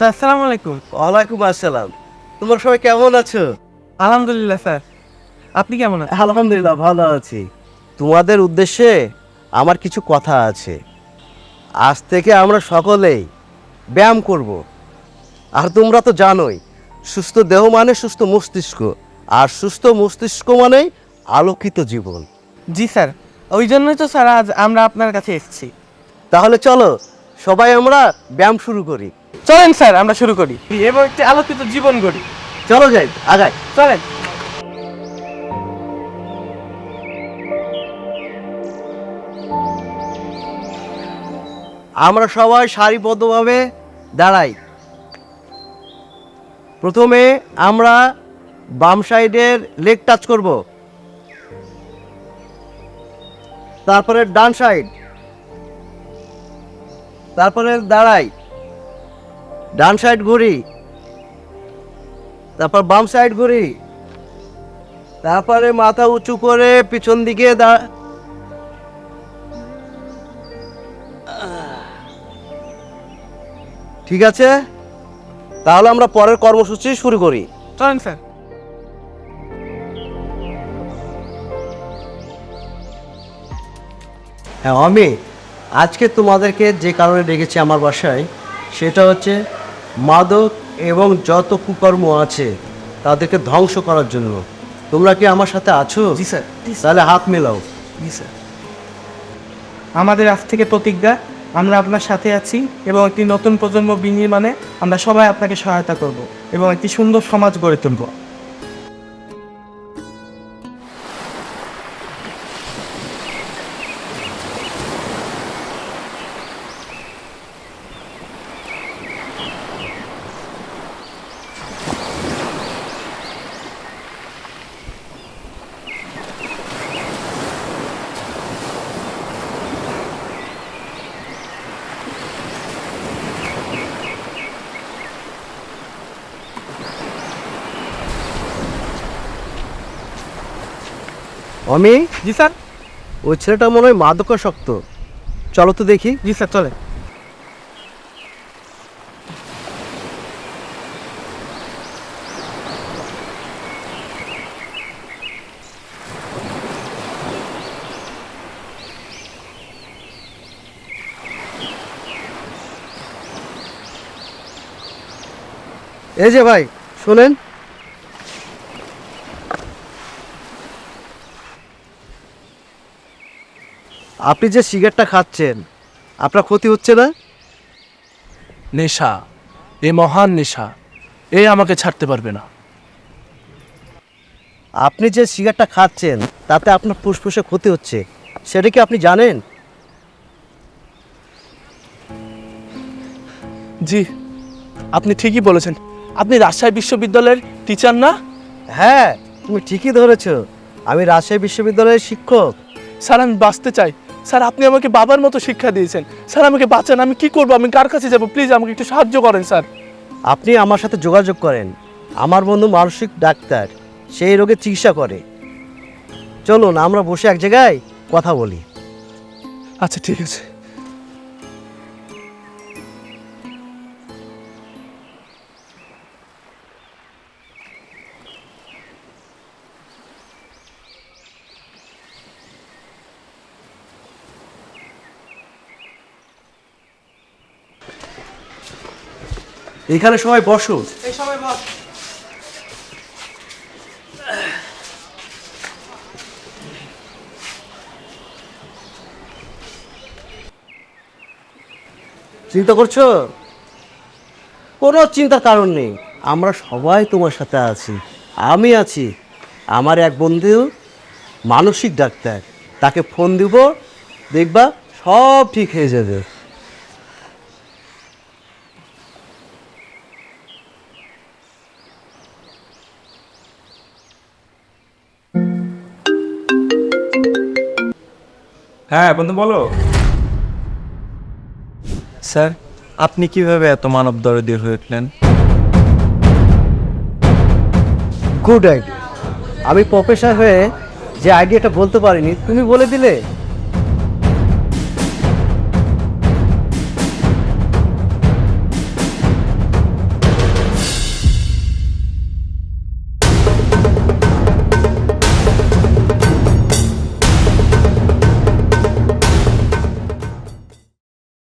Sir আসসালামু আলাইকুম। ওয়ালাইকুম আসসালাম। তোমরা সবাই কেমন আছো? আলহামদুলিল্লাহ স্যার। আপনি কেমন আছেন? আলহামদুলিল্লাহ ভালো আছি। তোমাদের উদ্দেশ্যে আমার কিছু কথা আছে। আজ থেকে আমরা সকলেই ব্যায়াম করব। আর তোমরা তো জানোই সুস্থ দেহ মানে সুস্থ মস্তিষ্ক আর সুস্থ মস্তিষ্ক মানেই আলোকিত জীবন। জি স্যার। ওই জন্যই তো স্যার আজ আমরা আপনার কাছে এসেছি। তাহলে চলো সবাই আমরা ব্যায়াম শুরু করি। চলেন স্যার, আমরা শুরু করি। এবং একটি আলোকিত জীবন গড়ি। চলো যাই, আগাই। চলেন। আমরা সবাই সারিবদ্ধভাবে দাঁড়াই। প্রথমে আমরা বাম সাইডের লেগ টাচ করব। তারপরে ডান সাইড। তারপরে দাঁড়াই। ডান সাইড ঘুরি তারপর বাম সাইড ঘুরি তারপরে মাথা উঁচু করে পিছন দিকে দা ঠিক আছে? তাহলে আমরা পরের কর্মসূচি শুরু করি। চলেন স্যার। হ্যাঁ আমি আজকে তোমাদেরকে যে কারণে ডেকেছি আমার বাসায় সেটা হচ্ছে মাদক এবং যত কুকর্ম আছে তাদেরকে ধ্বংস করার জন্য। তোমরা কি আমার সাথে আছো? জি স্যার। তাহলে হাত মেলাও। জি স্যার। আমাদের আজ থেকে প্রতিজ্ঞা আমরা আপনার সাথে আছি এবং একটি নতুন প্রজন্ম বিনির্মাণে আমরা সবাই আপনাকে সহায়তা করব এবং একটি সুন্দর সমাজ গড়ে তুলব। আমি? জি স্যার। ওই ছেলেটা মনে হয় মাদকাসক্ত চলো তো দেখি। জি স্যার চলে এই যে ভাই শোনেন। আপনি যে সিগারেটটা খাচ্ছেন আপনার ক্ষতি হচ্ছে না? নেশা এ মহান নেশা এ আমাকে ছাড়তে পারবে না। আপনি যে সিগারেটটা খাচ্ছেন তাতে আপনার ফুসফুসে ক্ষতি হচ্ছে সেটা কি আপনি জানেন? জি আপনি ঠিকই বলেছেন। আপনি রাজশাহী বিশ্ববিদ্যালয়ের টিচার না? হ্যাঁ তুমি ঠিকই ধরেছ। আমি রাজশাহী বিশ্ববিদ্যালয়ের শিক্ষক। স্যার আমি বাঁচতে চাই। স্যার আপনি আমাকে বাবার মতো শিক্ষা দিয়েছেন। স্যার আমাকে বাঁচান আমি কি করব? আমি কার কাছে যাব? প্লিজ আমাকে একটু সাহায্য করেন স্যার। আপনি আমার সাথে যোগাযোগ করেন। আমার বন্ধু মানসিক ডাক্তার সেই রোগে চিকিৎসা করে। চলুন আমরা বসে এক জায়গায় কথা বলি। আচ্ছা ঠিক আছে। এখানে সবাই বসো। এই সময় বস। চিন্তা করছ? কোনো চিন্তার কারণ নেই। আমরা সবাই তোমার সাথে আছি। আমি আছি। আমার এক বন্ধু মানসিক ডাক্তার। তাকে ফোন দিব দেখবা সব ঠিক হয়ে যাবে। হ্যাঁ বন্ধু বলো। স্যার আপনি কীভাবে এত মানব দরদি হয়ে উঠলেন? গুড আইডিয়া আমি প্রফেসর হয়ে যে আইডিয়াটা বলতে পারিনি তুমি বলে দিলে?